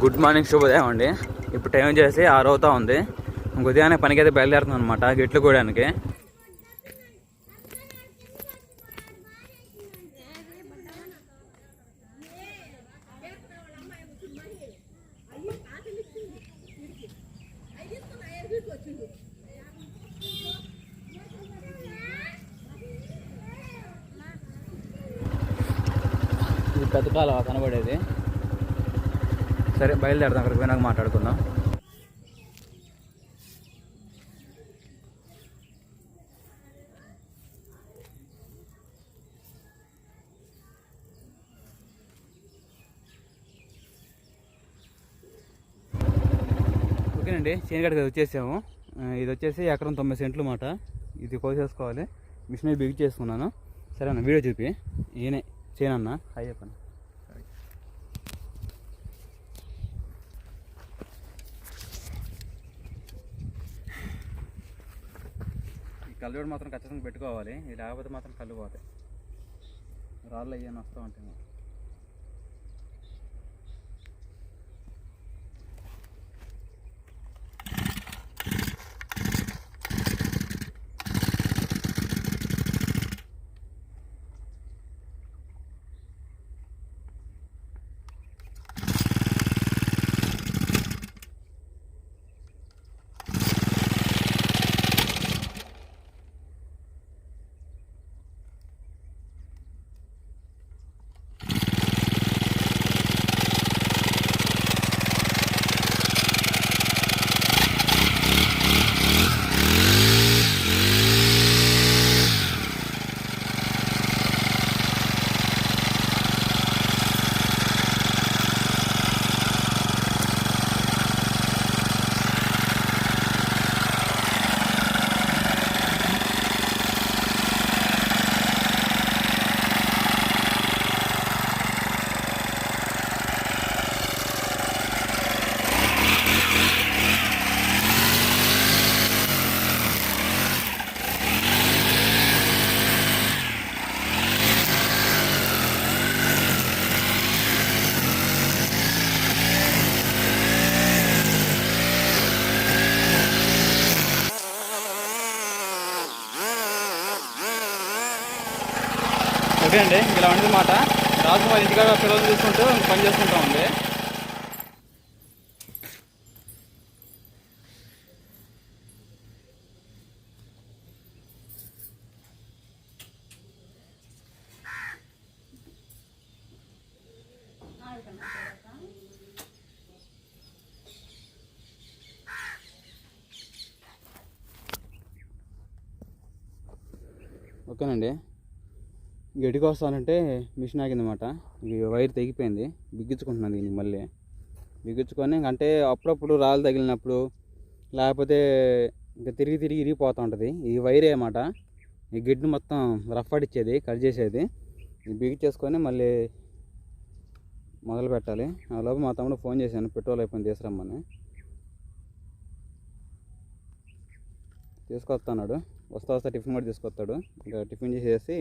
Good morning శుభోదయం అండి. ఇప్పుడు టైం చేసి ఆరు అవుతా ఉంది ఉదయాన్నే పనికైతే బయలుదేరుతుంది అనమాట గిట్లు కూడానికి ఇది పెద్ద కాలువ కనబడేది. సరే బయలుదేరదాం అక్కడికి పోయినాక మాట్లాడుకుందాం. ఓకేనండి చేనుగడికి వచ్చేసాము. ఇది వచ్చేసి ఎకరం తొంభై సెంట్లు మాట. ఇది కోసేసుకోవాలి. మిషన్ బిగ్ చేసుకున్నాను. సరే అన్న వీడియో చూపి. ఈయనే చేయనన్న హాయ్ చెప్పండి ఈ కళ్ళు మాత్రం ఖచ్చితంగా పెట్టుకోవాలి. ఇది లేకపోతే మాత్రం కళ్ళు పోతాయి. రాళ్ళు అయ్యాను వస్తూ ఉంటాయి ఓకే అండి. ఇలా ఉండదు మాట. రాజు రాజకుమారి ఇంటికాడ పిల్లలు చూసుకుంటూ పని చేసుకుంటా ఉంది ఓకేనండి. గడ్డికి వస్తానంటే మిషన్ ఆగిందన్నమాట. ఇది వైర్ తెగిపోయింది. బిగించుకుంటున్నాను దీన్ని మళ్ళీ. బిగించుకొని అంటే అప్పుడప్పుడు రాళ్ళు తగిలినప్పుడు లేకపోతే ఇంకా తిరిగి తిరిగి ఇరిగిపోతూ ఉంటుంది. ఈ వైరే అన్నమాట. ఈ గిడ్డు మొత్తం రఫ్ అడిచ్చేది కట్ చేసేది. బిగించేసుకొని మళ్ళీ మొదలు పెట్టాలి. ఆ లోపు మా తమ్ముడు ఫోన్ చేశాను పెట్రోల్ అయిపోయింది తీసుకురమ్మని. తీసుకొస్తాడు వస్తా వస్తా టిఫిన్ కూడా తీసుకొస్తాడు. ఇంకా టిఫిన్ చేసేసి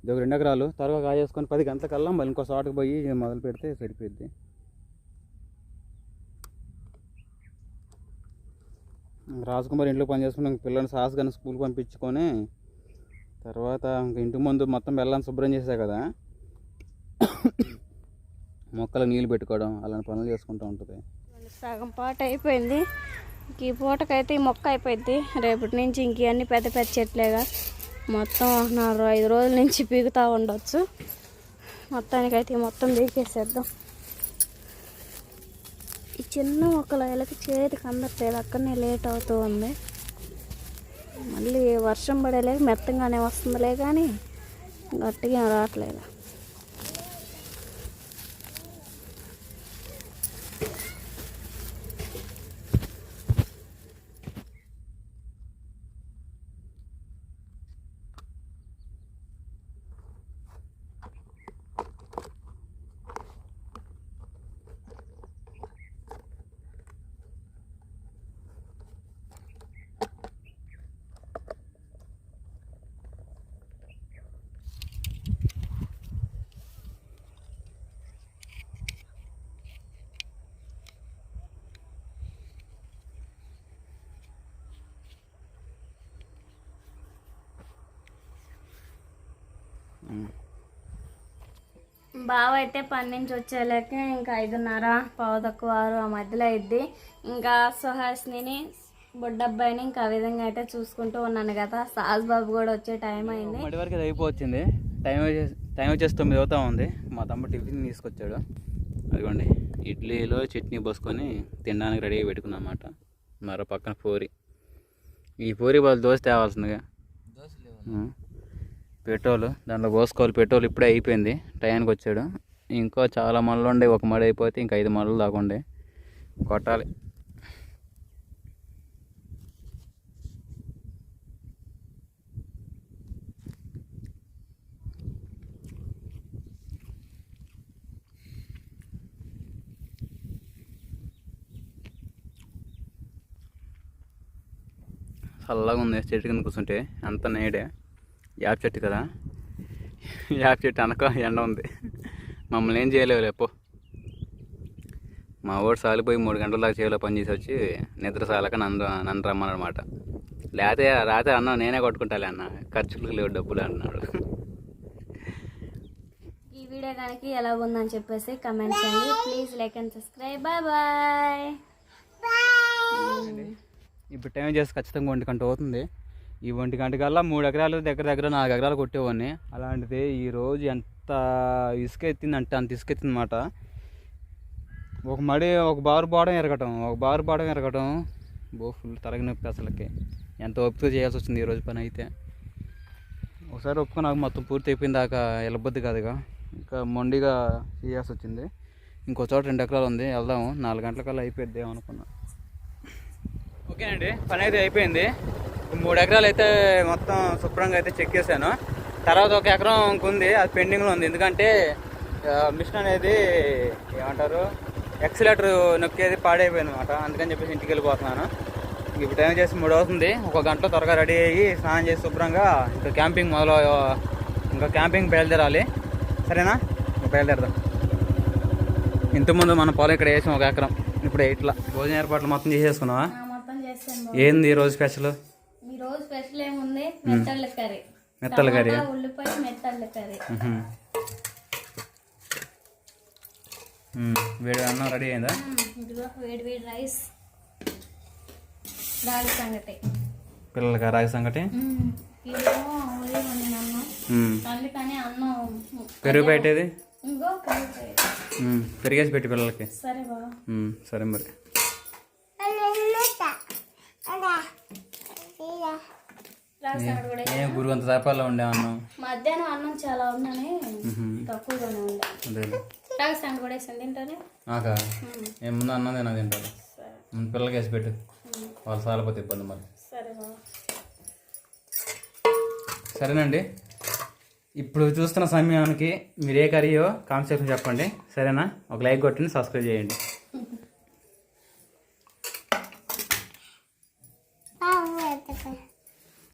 ఇది ఒక రెండు ఎకరాలు త్వరగా కాజేసుకొని పది గంటలకల్లా మళ్ళీ ఇంకో చోటకి పోయి మొదలు పెడితే సరిపోద్ది రాజకుమార్ ఇంట్లో పని చేసుకుని పిల్లల్ని సాస్ కానీ స్కూల్ పంపించుకొని తర్వాత ఇంక ఇంటి ముందు మొత్తం బెల్లం శుభ్రం చేసా కదా. మొక్కలు నీళ్ళు పెట్టుకోవడం అలాంటి పనులు చేసుకుంటూ ఉంటుంది. సగం పాట అయిపోయింది. ఇంక ఈ పూటకైతే ఈ మొక్క అయిపోయింది రేపటి నుంచి ఇంక ఇవన్నీ పెద్ద పెద్ద చెట్లేగా మొత్తం నాలుగు ఐదు రోజుల నుంచి పీకుతూ ఉండొచ్చు. మొత్తానికైతే మొత్తం పీకేసేద్దాం. ఈ చిన్న మొక్కలు ఇళ్ళకి చేతికి అందట్లేదు. అక్కడనే లేట్ అవుతూ ఉంది. మళ్ళీ వర్షం పడేలేక మెత్తంగానే వస్తుందిలే కానీ గట్టిగా రావట్లేదు. బావ అయితే పని నుంచి వచ్చేలాక ఇంకా ఐదున్నర పావు తక్కువ ఆరు ఆ మధ్యలో అయింది ఇంకా సుహాస్ని బొడ్డబ్బాయిని ఇంకా ఆ విధంగా అయితే చూసుకుంటూ ఉన్నాను కదా. సాజ్ బాబు కూడా వచ్చే టైం అయింది. మడి వరకు ఇది అయిపోవచ్చింది. టైం టైం వచ్చేసి తొమ్మిది అవుతా ఉంది. మా తమ్ముడు టిఫిన్ తీసుకొచ్చాడు. అదిగోండి ఇడ్లీలో చట్నీ పోసుకొని తినడానికి రెడీగా పెట్టుకున్నాం అన్నమాట. మరో పక్కన పూరి. ఈ పూరి వాళ్ళు దోశ తేవాల్సిందిగా. ఉం. పెట్రోల్ దాంట్లో పోసుకోవాలి. పెట్రోల్ ఇప్పుడే అయిపోయింది. టయానికి వచ్చాడు. ఇంకో చాలా మళ్ళు ఉండే. ఒక మడి అయిపోతే ఇంకా ఐదు మళ్ళు దాకా కొట్టాలి. చల్లగా ఉంది. చెట్టు కింద కూర్చుంటే అంత నేడే. యాప్ చెట్టు కదా. యాప్ చెట్టు అనక ఎండ ఉంది. మమ్మల్ని ఏం చేయలేవు లేపో మా వాడు సాలిపోయి మూడు గంటల దాకా చేలో పని చేసి వచ్చి నిద్ర సాలక నన్ను నన్ను రమ్మన్నమాట. లేకపోతే రాత్రి అన్న నేనే కొట్టుకుంటాలే అన్న. ఖర్చులకు లేవు డబ్బులు అన్నాడు. ఈ వీడియో కనుక ఎలా ఉందని చెప్పేసి కమెంట్ చేయండి. Please like and subscribe bye bye ఇప్పుడు టైం చేసి ఖచ్చితంగా ఒంటి గంట అవుతుంది ఈ ఒంటి గంట కల్లా మూడు ఎకరాలు దగ్గర దగ్గర నాలుగు ఎకరాలు కొట్టేవాడిని. అలాంటిది ఈరోజు ఎంత ఇసుక ఎత్తింది అంటే అంత ఇసుక ఒక మడి ఒక బారు బాడం ఎరగటం ఒక బారు బాడం ఎరగటం బో ఫుల్ తరగ నొప్పి అసలుకి. ఎంత ఓపిక చేయాల్సి వచ్చింది ఈరోజు పని అయితే. ఒకసారి ఒప్పుకో నాకు మొత్తం పూర్తి అయిపోయిన దాకా వెళ్ళబొద్ది కాదుగా ఇంకా. మొండిగా చేయాల్సి వచ్చింది. ఇంకో చోట రెండు ఎకరాలు ఉంది వెళ్దాము. నాలుగు గంటలకల్లా అయిపోద్ది అనుకున్నా ఓకేనండి పని అయితే అయిపోయింది. మూడు ఎకరాలు అయితే మొత్తం శుభ్రంగా అయితే చెక్ చేశాను. తర్వాత ఒక ఎకరం ఇంకుంది అది పెండింగ్లో ఉంది. ఎందుకంటే మిషన్ అనేది ఏమంటారు ఎక్సిలేటర్ నొక్కేది పాడైపోయింది అనమాట అందుకని చెప్పేసి ఇంటికి వెళ్ళిపోతున్నాను. ఇప్పుడు టైం చేసి మూడు అవుతుంది. ఒక గంటలో త్వరగా రెడీ అయ్యి స్నానం చేసి శుభ్రంగా ఇంకా క్యాంపింగ్ మొదలు ఇంకా క్యాంపింగ్ బయలుదేరాలి. సరేనా? బయలుదేరదాం. ఇంతకుముందు మన పొలం ఇక్కడ వేసాం ఒక ఎకరం. ఇప్పుడు ఇట్లా భోజన ఏర్పాట్లు మొత్తం చేసేసుకున్నావా? ఏంది ఈ రోజు స్పెషల్? రోజు స్పెషల్ ఏముంది? మెత్తళ్ళ కర్రీ. మెత్తల కర్రీ ఉల్లిపాయ మెత్తళ్ళ కర్రీ. వేడి అన్నం రెడీ అయిందా? వేడి వేడి రైస్. రాగి సంగటి. పిల్లలకి రాగి సంగటి. అందుకని అన్నం పెరుగు పెట్టేది. పెరిగేసి పెట్టి పిల్లలకి. సరే. సరే మరి. కూడా ఏ గురువు అంత ఉండే అన్నం మధ్యాహ్నం అన్నం చాలా ఉందని. తక్కువగానే ఉండే. అదే. కూడా వేసాను తింటానే? నాకా? ఏం ముందు అన్నం తినా సరే. ముందు పిల్లలకి వేసి పెట్టు. వాళ్ళు సాలపోతే ఇబ్బంది మరి. సరే సరేనండి. ఇప్పుడు చూస్తున్న సమయానికి మీరు ఏ కర్రీయో సెక్షన్ చెప్పండి. సరేనా? ఒక లైక్ కొట్టండి సబ్స్క్రైబ్ చేయండి.